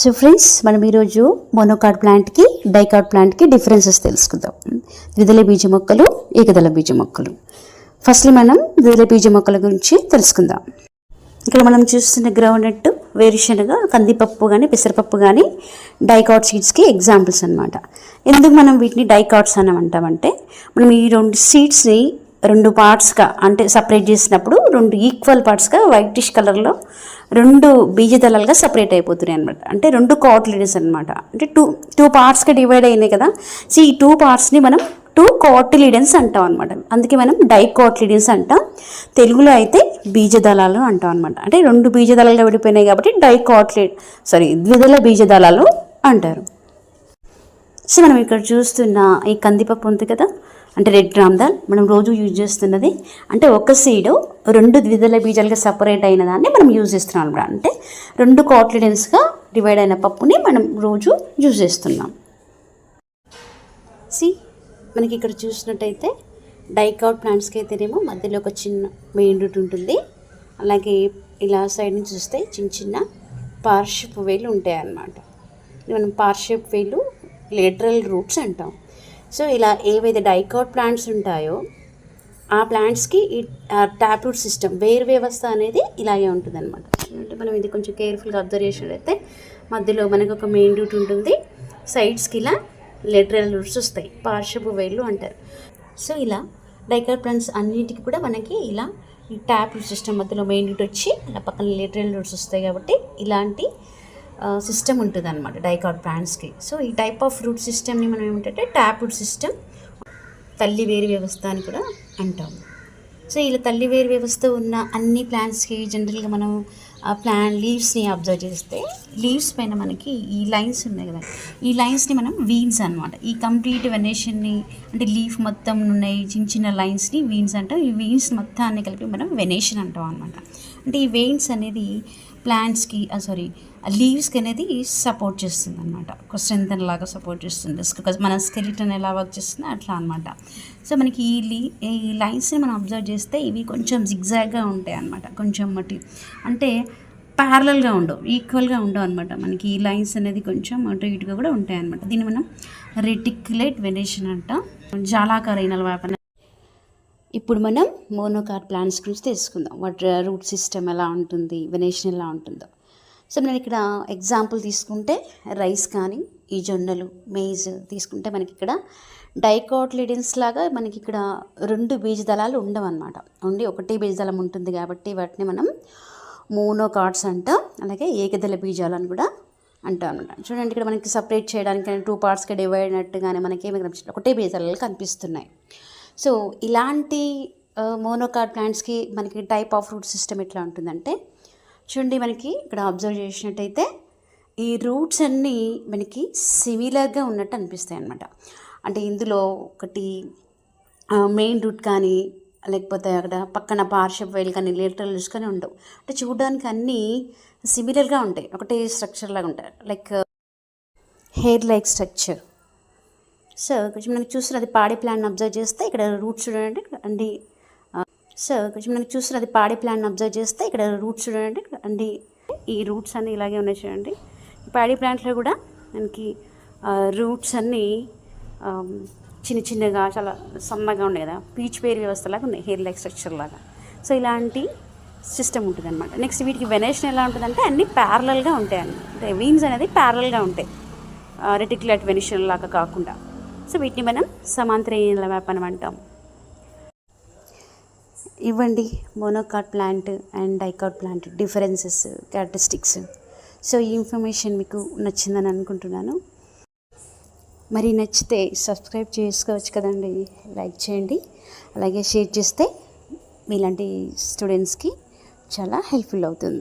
So friends మనం ఈరోజు మోనోకార్డ్ ప్లాంట్కి డైకార్డ్ ప్లాంట్కి డిఫరెన్సెస్ తెలుసుకుందాం. ద్విదళ బీజ మొక్కలు ఏకదళ బీజ మొక్కలు. ఫస్ట్లీ మనం ద్విదళ బీజ మొక్కల గురించి తెలుసుకుందాం. ఇక్కడ మనం చూస్తున్న గ్రౌండ్ వేరుశనగ కందిపప్పు కానీ పెసరపప్పు కానీ డైకాట్ సీడ్స్కి ఎగ్జాంపుల్స్ అనమాట ఎందుకు మనం వీటిని డైకాట్స్ అని అంటామంటే మనం ఈ రెండు సీడ్స్ని రెండు పార్ట్స్గా అంటే సపరేట్ చేసినప్పుడు రెండు ఈక్వల్ పార్ట్స్గా వైటిష్ కలర్లో రెండు బీజదళాలుగా సపరేట్ అయిపోతున్నాయి అనమాట అంటే రెండు కాట్లీడెస్ అనమాట అంటే టూ టూ పార్ట్స్గా డివైడ్ అయినాయి కదా. సో ఈ టూ పార్ట్స్ని మనం టూ కోటిలిడెన్స్ అంటాం అనమాట అందుకే మనం డైకోటిలిడెన్స్ అంటాం. తెలుగులో అయితే బీజదళాలు అంటాం అనమాట అంటే రెండు బీజదళాలుగా విడిపోయినాయి కాబట్టి డైకోట్లిడ్ సారీ ద్విదళ బీజదళాలు అంటారు. సో మనం ఇక్కడ చూస్తున్న ఈ కందిపప్పు ఉంది కదా. అంటే రెడ్ రామ్దాల్ మనం రోజు యూజ్ చేస్తున్నది. అంటే ఒక సీడు రెండు ద్విదళ బీజాలుగా సపరేట్ అయిన దాన్ని మనం యూజ్ చేస్తున్నాం అనమాట అంటే రెండు కాట్లిడెన్స్గా డివైడ్ అయిన పప్పుని మనం రోజు యూజ్ చేస్తున్నాం. సి మనకి ఇక్కడ చూసినట్టయితే డైకౌట్ ప్లాంట్స్కి అయితేనేమో మధ్యలో ఒక చిన్న మెయిన్ రూట్ ఉంటుంది. అలాగే ఇలా సైడ్ నుంచి చూస్తే చిన్న చిన్న పార్షిప్ వేలు ఉంటాయి అన్నమాట మనం పార్షిప్ వేలు లేటరల్ రూట్స్ అంటాం. సో ఇలా ఏవైతే డైకౌట్ ప్లాంట్స్ ఉంటాయో ఆ ప్లాంట్స్కి ఈ ట్యాప్ రూట్ సిస్టమ్ వేరు వ్యవస్థ అనేది ఇలాగే ఉంటుంది అనమాట అంటే మనం ఇది కొంచెం కేర్ఫుల్గా అబ్జర్వ్ చేసినట్లయితే మధ్యలో మనకు ఒక మెయిన్ రూట్ ఉంటుంది. సైడ్స్కి ఇలా లెటరల్ రూట్స్ వస్తాయి. పార్షపు వేళ్ళు అంటారు. సో ఇలా డైకర్ ప్లాంట్స్ అన్నింటికి కూడా మనకి ఇలా ఈ ట్యాప్ రూట్ సిస్టమ్ మధ్యలో మెయిన్ రూట్ వచ్చి అలా పక్కన లెటరల్ రూట్స్ వస్తాయి కాబట్టి ఇలాంటి సిస్టమ్ ఉంటుంది అనమాట డైకాట్ ప్లాంట్స్కి సో ఈ టైప్ ఆఫ్ రూట్ సిస్టమ్ని మనం ఏమిటంటే ట్యాప్ రూట్ సిస్టమ్ తల్లి వేరు వ్యవస్థ అని కూడా అంటాం. సో ఇలా తల్లి వేరు వ్యవస్థ ఉన్న అన్ని ప్లాంట్స్కి జనరల్గా మనం ఆ ప్లాంట్ లీవ్స్ని అబ్జర్వ్ చేస్తే లీవ్స్ పైన మనకి ఈ లైన్స్ ఉన్నాయి కదా. ఈ లైన్స్ని మనం వీన్స్ అనమాట ఈ కంప్లీట్ వెనేషన్ని అంటే లీఫ్ మొత్తం ఉన్నాయి చిన్న చిన్న లైన్స్ని వీన్స్ అంటాం. ఈ వీన్స్ మొత్తాన్ని కలిపి మనం వెనేషన్ అంటాం అనమాట అంటే ఈ వెయిన్స్ అనేది ప్లాంట్స్కి సారీ లీవ్స్కి అనేది సపోర్ట్ చేస్తుంది అనమాట ఒక స్ట్రెంత్ లాగా సపోర్ట్ చేస్తుంది. బికాజ్ మన స్కెలిటన్ ఎలా వర్క్ చేస్తుందో అట్లా అనమాట సో మనకి ఈ లీ ఈ లైన్స్ని మనం అబ్జర్వ్ చేస్తే ఇవి కొంచెం జిగ్జాగ్గా ఉంటాయి అనమాట కొంచెం మట్టి అంటే ప్యారలల్గా ఉండవు ఈక్వల్గా ఉండవు అనమాట మనకి ఈ లైన్స్ అనేది కొంచెం అటు ఇటుగా కూడా ఉంటాయి అనమాట దీన్ని మనం రెటిక్యులేట్ వెనేషన్ అంట. జాలాకారైన వ్యాపారం ఇప్పుడు మనం మోనోకార్ ప్లాంట్స్ గురించి తెలుసుకుందాం. వాటి రూట్ సిస్టమ్ ఎలా ఉంటుంది వెనేషన్ ఎలా ఉంటుందో. సో నేను ఇక్కడ ఎగ్జాంపుల్ తీసుకుంటే రైస్ కానీ ఈ జొన్నలు మేజ్ తీసుకుంటే మనకి ఇక్కడ డైకోట్లిడిన్స్ లాగా మనకి ఇక్కడ రెండు బీజదళాలు ఉండవన్నమాట. ఉండి ఒకటే బీజదళం ఉంటుంది కాబట్టి వాటిని మనం మోనోకార్డ్స్ అంటాం. అలాగే ఏకదళ బీజాలు అని కూడా అంటాం అనమాట చూడండి ఇక్కడ మనకి సపరేట్ చేయడానికి టూ పార్ట్స్గా డివైడ్ అయినట్టుగానే మనకి ఏమి కనిపిస్తుంది ఒకటే బీజదళాలు కనిపిస్తున్నాయి. సో ఇలాంటి మోనోకార్డ్ ప్లాంట్స్కి మనకి టైప్ ఆఫ్ రూట్ సిస్టమ్ ఎట్లా ఉంటుందంటే చూడండి మనకి ఇక్కడ అబ్జర్వ్ చేసినట్టయితే ఈ రూట్స్ అన్నీ మనకి సిమిలర్గా ఉన్నట్టు అనిపిస్తాయి అన్నమాట. అంటే ఇందులో ఒకటి మెయిన్ రూట్ కానీ లేకపోతే అక్కడ పక్కన పార్షప్ వైల్ కానీ లేటరల్స్ కానీ ఉండవు. అంటే చూడడానికి అన్నీ సిమిలర్గా ఉంటాయి. ఒకటే స్ట్రక్చర్ లాగా ఉంటాయి. Like hair like structure so కొంచెం మనకి చూస్తున్నది పాడి ప్లాన్ అబ్జర్వ్ చేస్తే ఇక్కడ రూట్స్ చూడండి అండి. సో కొంచెం మనకి చూస్తున్నది పాడి ప్లాన్ అబ్జర్వ్ చేస్తే ఇక్కడ రూట్స్ చూడండి అండి. ఈ రూట్స్ అన్నీ ఇలాగే ఉన్నాయి చూడండి. పాడి ప్లాంట్లో కూడా మనకి రూట్స్ అన్నీ చిన్న చిన్నగా చాలా సన్నగా ఉన్నాయి కదా పీచ్ పేరు వ్యవస్థలాగా ఉన్నాయి హెయిర్ లైక్ స్ట్రక్చర్ లాగా. సో ఇలాంటి సిస్టమ్ ఉంటుంది అనమాట నెక్స్ట్ వీటికి వెనేషన్ ఎలా ఉంటుందంటే అన్నీ ప్యారలల్గా ఉంటాయి అన్నమాట అంటే వీన్స్ అనేది ప్యారలల్గా ఉంటాయి. రెటిక్యులేట్ వెనేషన్ లాగా కాకుండా. సో వీటిని మనం సమాంతర వ్యాపారం అంటాం. ఇవ్వండి monocot plant and dicot plant differences characteristics so ఈ ఇన్ఫర్మేషన్ మీకు నచ్చిందని అనుకుంటున్నాను. మరి నచ్చితే సబ్స్క్రైబ్ చేసుకోవచ్చు కదండి లైక్ చేయండి. అలాగే షేర్ చేస్తే మీలాంటి స్టూడెంట్స్కి చాలా హెల్ప్ఫుల్ అవుతుంది.